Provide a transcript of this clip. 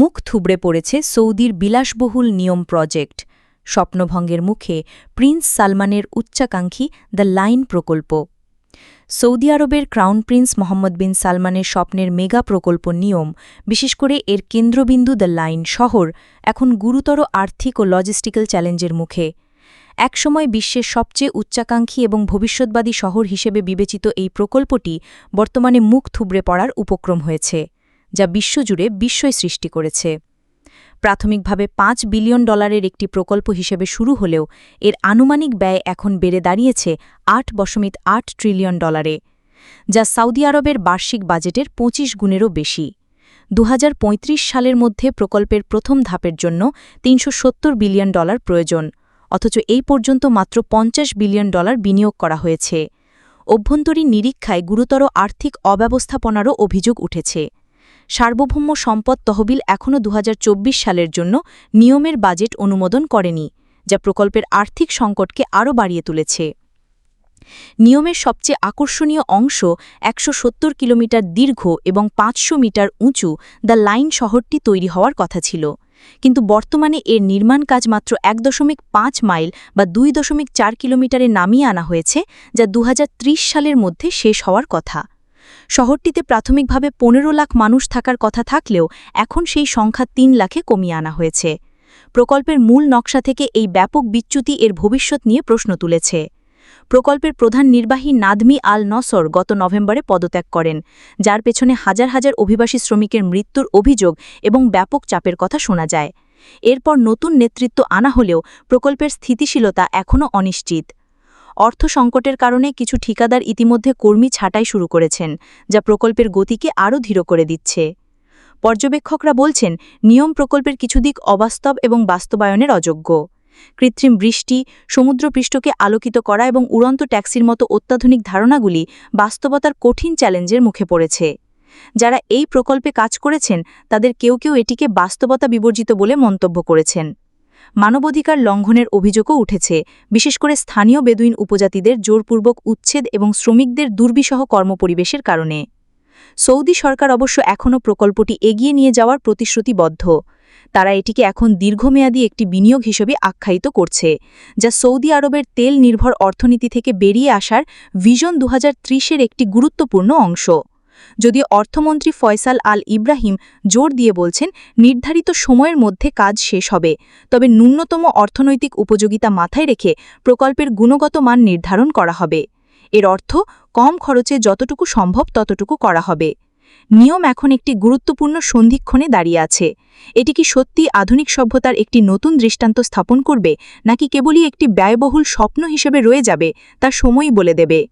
মুখ থুবড়ে পড়েছে সৌদির বিলাসবহুল নিয়ম প্রজেক্ট। স্বপ্নভঙ্গের মুখে প্রিন্স সালমানের উচ্চাকাঙ্ক্ষী দ্য লাইন প্রকল্প। সৌদি আরবের ক্রাউন প্রিন্স মোহাম্মদ বিন সালমানের স্বপ্নের মেগা প্রকল্প নিয়ম, বিশেষ করে এর কেন্দ্রবিন্দু দ্য লাইন শহর, এখন গুরুতর আর্থিক ও লজিস্টিক্যাল চ্যালেঞ্জের মুখে। একসময় বিশ্বের সবচেয়ে উচ্চাকাঙ্ক্ষী এবং ভবিষ্যৎবাদী শহর হিসেবে বিবেচিত এই প্রকল্পটি বর্তমানে মুখ থুবড়ে পড়ার উপক্রম হয়েছে। যা বিশ্বজুড়ে বিস্ময় সৃষ্টি করেছে। প্রাথমিকভাবে পাঁচ বিলিয়ন ডলারের একটি প্রকল্প হিসেবে শুরু হলেও এর আনুমানিক ব্যয় এখন বেড়ে দাঁড়িয়েছে আট দশমিক আট ট্রিলিয়ন ডলারে, যা সৌদি আরবের বার্ষিক বাজেটের পঁচিশ গুণেরও বেশি। দু হাজার পঁয়ত্রিশ সালের মধ্যে প্রকল্পের প্রথম ধাপের জন্য তিনশো সত্তর বিলিয়ন ডলার প্রয়োজন, অথচ এই পর্যন্ত মাত্র পঞ্চাশ বিলিয়ন ডলার বিনিয়োগ করা হয়েছে। অভ্যন্তরীণ নিরীক্ষায় গুরুতর আর্থিক অব্যবস্থাপনারও অভিযোগ উঠেছে। সার্বভৌম সম্পদ তহবিল এখনও দু হাজার চব্বিশ সালের জন্য নিয়মের বাজেট অনুমোদন করেনি, যা প্রকল্পের আর্থিক সংকটকে আরও বাড়িয়ে তুলেছে। নিয়মের সবচেয়ে আকর্ষণীয় অংশ একশো সত্তর কিলোমিটার দীর্ঘ এবং পাঁচশো মিটার উঁচু দ্য লাইন শহরটি তৈরি হওয়ার কথা ছিল। কিন্তু বর্তমানে এর নির্মাণ কাজ মাত্র এক দশমিক পাঁচ মাইল বা দুই দশমিক চার কিলোমিটারে নামিয়ে আনা হয়েছে, যা দু হাজার ত্রিশ সালের মধ্যে শেষ হওয়ার কথা। শহরটিতে প্রাথমিকভাবে পনেরো লাখ মানুষ থাকার কথা থাকলেও এখন সেই সংখ্যা তিন লাখে কমিয়ে আনা হয়েছে। প্রকল্পের মূল নকশা থেকে এই ব্যাপক বিচ্যুতি এর ভবিষ্যৎ নিয়ে প্রশ্ন তুলেছে। প্রকল্পের প্রধান নির্বাহী নাদমি আল নসর গত নভেম্বরে পদত্যাগ করেন, যার পেছনে হাজার হাজার অভিবাসী শ্রমিকের মৃত্যুর অভিযোগ এবং ব্যাপক চাপের কথা শোনা যায়। এরপর নতুন নেতৃত্ব আনা হলেও প্রকল্পের স্থিতিশীলতা এখনও অনিশ্চিত। অর্থ সংকটের কারণে কিছু ঠিকাদার ইতিমধ্যে কর্মী ছাঁটাই শুরু করেছেন, যা প্রকল্পের গতিকে আরও ধীর করে দিচ্ছে। পর্যবেক্ষকরা বলছেন, নিয়ম প্রকল্পের কিছু দিক অবাস্তব এবং বাস্তবায়নের অযোগ্য। কৃত্রিম বৃষ্টি, সমুদ্রপৃষ্ঠকে আলোকিত করা এবং উড়ন্ত ট্যাক্সির মতো অত্যাধুনিক ধারণাগুলি বাস্তবতার কঠিন চ্যালেঞ্জের মুখে পড়েছে। যারা এই প্রকল্পে কাজ করেছেন, তাদের কেউ কেউ এটিকে বাস্তবতা বিবর্জিত বলে মন্তব্য করেছেন। মানবাধিকার লঙ্ঘনের অভিযোগও উঠেছে। বিশেষ করে স্থানীয় বেদুইন উপজাতিদের জোরপূর্বক উচ্ছেদ এবং শ্রমিকদের দুর্বিষহ কর্মপরিবেশের কারণে। সৌদি সরকার অবশ্য এখনও প্রকল্পটি এগিয়ে নিয়ে যাওয়ার প্রতিশ্রুতিবদ্ধ। তারা এটিকে এখন দীর্ঘমেয়াদী একটি বিনিয়োগ হিসেবে আখ্যায়িত করছে, যা সৌদি আরবের তেল নির্ভর অর্থনীতি থেকে বেরিয়ে আসার ভিশন দু এর একটি গুরুত্বপূর্ণ অংশ। যদিও অর্থমন্ত্রী ফয়সাল আল ইব্রাহিম জোর দিয়ে বলছেন, নির্ধারিত সময়ের মধ্যে কাজ শেষ হবে, তবে ন্যূনতম অর্থনৈতিক উপযোগিতা মাথায় রেখে প্রকল্পের গুণগত মান নির্ধারণ করা হবে। এর অর্থ, কম খরচে যতটুকু সম্ভব ততটুকু করা হবে। নিয়ম এখন একটি গুরুত্বপূর্ণ সন্ধিক্ষণে দাঁড়িয়ে আছে। এটি কি সত্যি আধুনিক সভ্যতার একটি নতুন দৃষ্টান্ত স্থাপন করবে, নাকি কেবলই একটি ব্যয়বহুল স্বপ্ন হিসেবে রয়ে যাবে, তা সময়ই বলে দেবে।